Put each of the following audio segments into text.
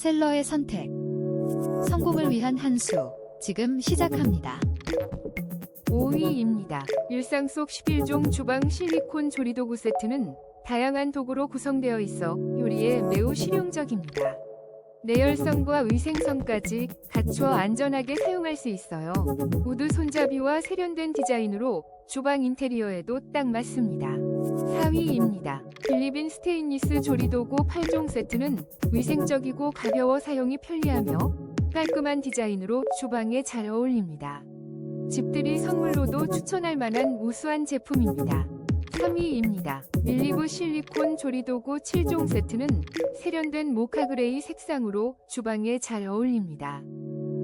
셀러의 선택. 성공을 위한 한 수. 지금 시작합니다. 5위입니다. 일상 속 11종 주방 실리콘 조리도구 세트는 다양한 도구로 구성되어 있어 요리에 매우 실용적입니다. 내열성과 위생성까지 갖추어 안전하게 사용할 수 있어요. 우드 손잡이와 세련된 디자인으로 주방 인테리어에도 딱 맞습니다. 4위입니다. 필리빈 스테인리스 조리도구 8종 세트는 위생적이고 가벼워 사용이 편리하며 깔끔한 디자인으로 주방에 잘 어울립니다. 집들이 선물로도 추천할 만한 우수한 제품입니다. 3위입니다. 밀리브 실리콘 조리도구 7종 세트는 세련된 모카 그레이 색상으로 주방에 잘 어울립니다.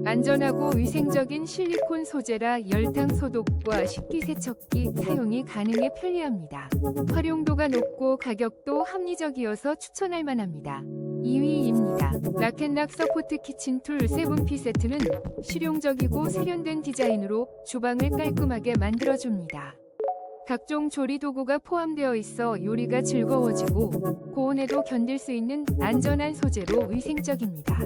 안전하고 위생적인 실리콘 소재라 열탕 소독과 식기세척기 사용이 가능해 편리합니다. 활용도가 높고 가격도 합리적이어서 추천할 만합니다. 2위입니다. 라켓락 서포트 키친 툴 7피 세트는 실용적이고 세련된 디자인으로 주방을 깔끔하게 만들어줍니다. 각종 조리 도구가 포함되어 있어 요리가 즐거워지고 고온에도 견딜 수 있는 안전한 소재로 위생적입니다.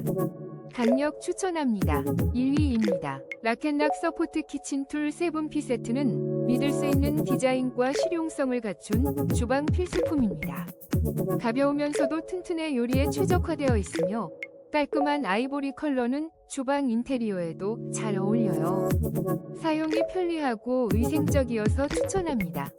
강력 추천합니다. 1위입니다. 라켓락 서포트 키친 툴 7피 세트는 믿을 수 있는 디자인과 실용성을 갖춘 주방 필수품입니다. 가벼우면서도 튼튼해 요리에 최적화되어 있으며 깔끔한 아이보리 컬러는 주방 인테리어에도 잘 어울려요. 사용이 편리하고 위생적이어서 추천합니다.